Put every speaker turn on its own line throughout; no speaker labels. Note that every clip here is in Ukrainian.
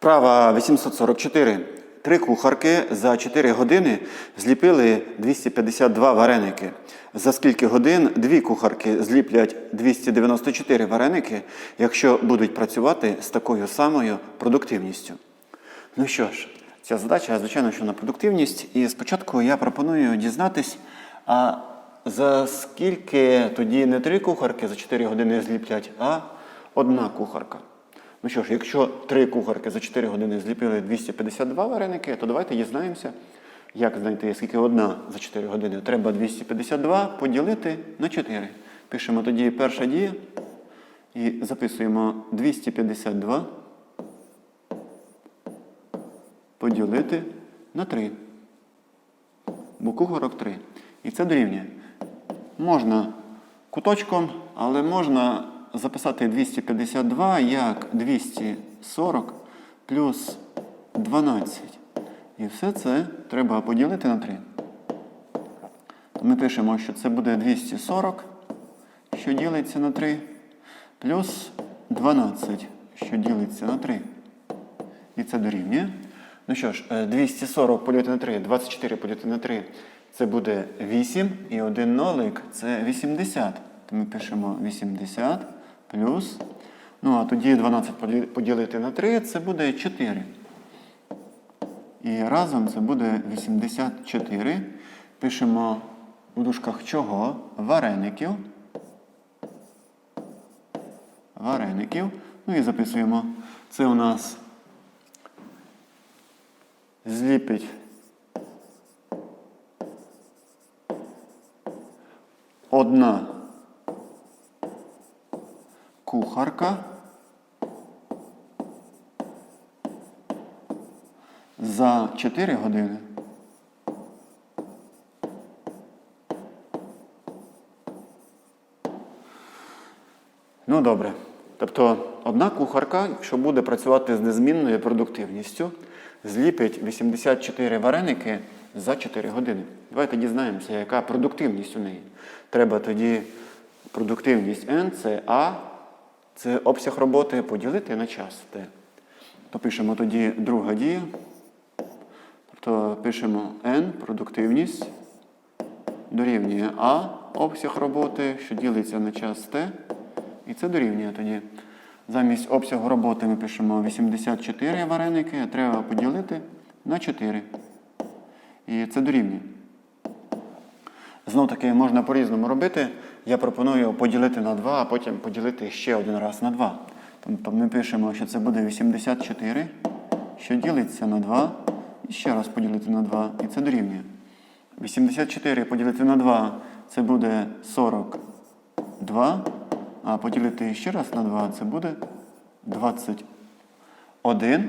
Вправа 844. Три кухарки за 4 години зліпили 252 вареники. За скільки годин дві кухарки зліплять 294 вареники, якщо будуть працювати з такою самою продуктивністю? Ну що ж, ця задача, звичайно, що на продуктивність. І спочатку я пропоную дізнатись, а за скільки тоді не три кухарки за 4 години зліплять, а одна кухарка. Ну що ж, якщо три кухарки за 4 години зліпили 252 вареники, то давайте дізнаємося, як знайти, скільки одна за 4 години. Треба 252 поділити на 4. Пишемо тоді перша дія і записуємо 252 поділити на 3. Бо кухарок 3. І це дорівнює. Можна куточком, але можна записати 252 як 240 плюс 12. І все це треба поділити на 3. Ми пишемо, що це буде 240, що ділиться на 3, плюс 12, що ділиться на 3. І це дорівнює. Ну що ж, е, 240 поділити на 3, 24 поділити на 3, це буде 8. І один нолик це 80. То ми пишемо 80 плюс. Ну, а тоді 12 поділити на 3, це буде 4. І разом це буде 84. Пишемо у дужках чого? Вареників. Вареників. Ну і записуємо. Це у нас зліпить одна кухарка за 4 години. Ну, добре. Тобто одна кухарка, якщо буде працювати з незмінною продуктивністю, зліпить 84 вареники за 4 години. Давайте дізнаємося, яка продуктивність у неї. Треба тоді продуктивність N це А, це обсяг роботи поділити на час Т. То пишемо тоді друга дія. Тобто пишемо N, продуктивність дорівнює А, обсяг роботи, що ділиться на час Т. І це дорівнює тоді. Замість обсягу роботи ми пишемо 84 вареники, а треба поділити на 4. І це дорівнює. Знов таки можна по-різному робити. Я пропоную поділити на 2, а потім поділити ще один раз на 2. Тобто ми пишемо, що це буде 84, що ділиться на 2, і ще раз поділити на 2, і це дорівнює. 84 поділити на 2 це буде 42, а поділити ще раз на 2 це буде 21.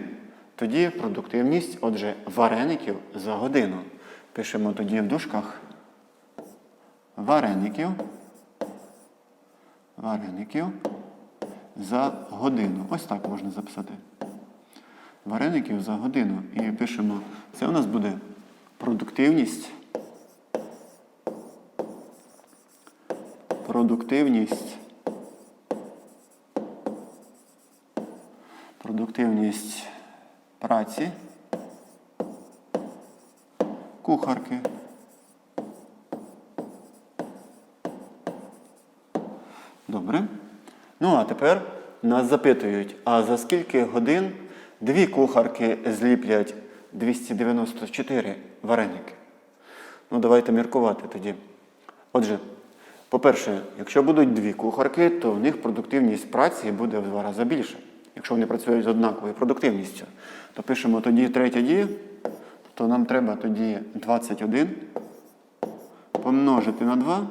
Тоді продуктивність, отже, вареників за годину. Пишемо тоді в дужках вареників. Вареників за годину. Ось так можна записати. Вареників за годину. І пишемо, це у нас буде продуктивність. Продуктивність. Продуктивність праці. Кухарки. Добре. Ну, а тепер нас запитують, а за скільки годин дві кухарки зліплять 294 вареники? Ну, давайте міркувати тоді. Отже, по-перше, якщо будуть дві кухарки, то в них продуктивність праці буде в два рази більше. Якщо вони працюють з однаковою продуктивністю, то пишемо тоді третя дія, то нам треба тоді 21 помножити на 2,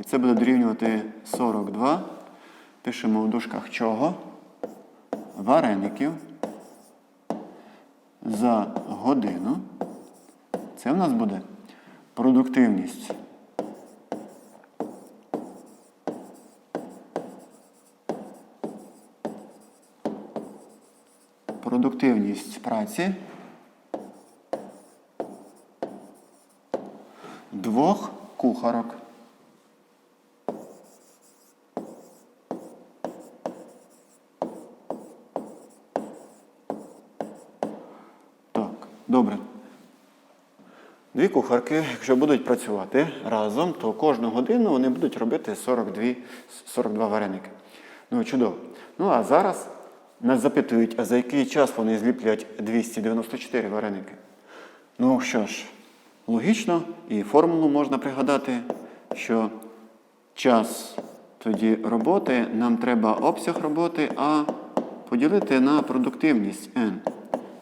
і це буде дорівнювати 42. Пишемо в дужках чого? Вареників за годину. Це в нас буде продуктивність. Продуктивність праці двох кухарок. Добре. Дві кухарки, якщо будуть працювати разом, то кожну годину вони будуть робити 42, 42 вареники. Ну, чудово. Ну а зараз нас запитують, а за який час вони зліплять 294 вареники. Ну що ж, логічно, і формулу можна пригадати, що час тоді роботи нам треба обсяг роботи, а поділити на продуктивність n.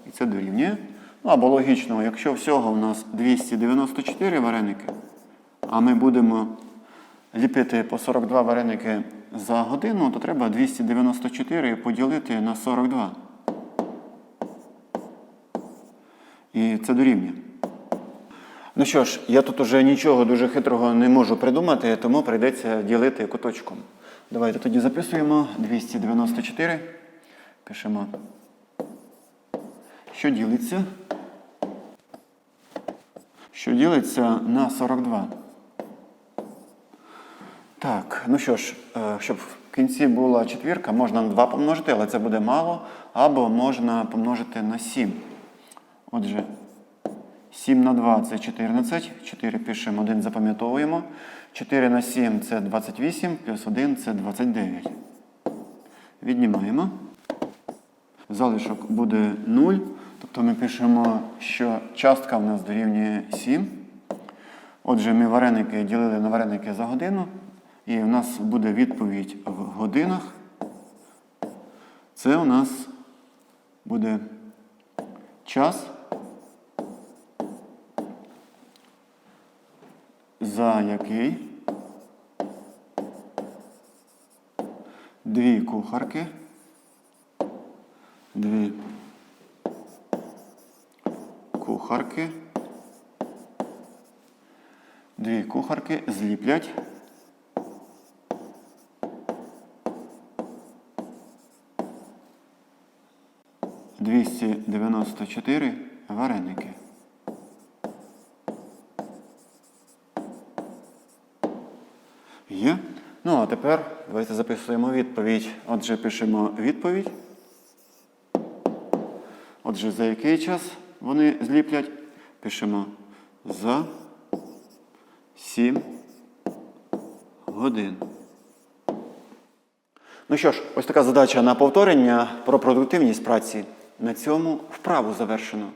І це дорівнює. Або логічно, якщо всього у нас 294 вареники, а ми будемо ліпити по 42 вареники за годину, то треба 294 поділити на 42. І це дорівнює. Ну що ж, я тут уже нічого дуже хитрого не можу придумати, тому прийдеться ділити куточком. Давайте тоді записуємо 294. Пишемо, що ділиться. Що ділиться на 42. Так, ну що ж, е, щоб в кінці була четвірка, можна на 2 помножити, але це буде мало. Або можна помножити на 7. Отже, 7 на 2 це 14. 4 пишемо, 1 запам'ятовуємо. 4 на 7 це 28, плюс 1 це 29. Віднімаємо. Залишок буде 0. Тобто ми пишемо, що частка в нас дорівнює 7. Отже, ми вареники ділили на вареники за годину. І у нас буде відповідь в годинах. Це у нас буде час, за який дві кухарки, дві кухарки, дві кухарки зліплять. Двісті дев'яносто чотири вареники. Є. Ну, а тепер давайте записуємо відповідь. Отже, пишемо відповідь. Отже, за який час вони зліплять? Пишемо за 7 годин. Ну що ж, ось така задача на повторення про продуктивність праці. На цьому вправу завершено.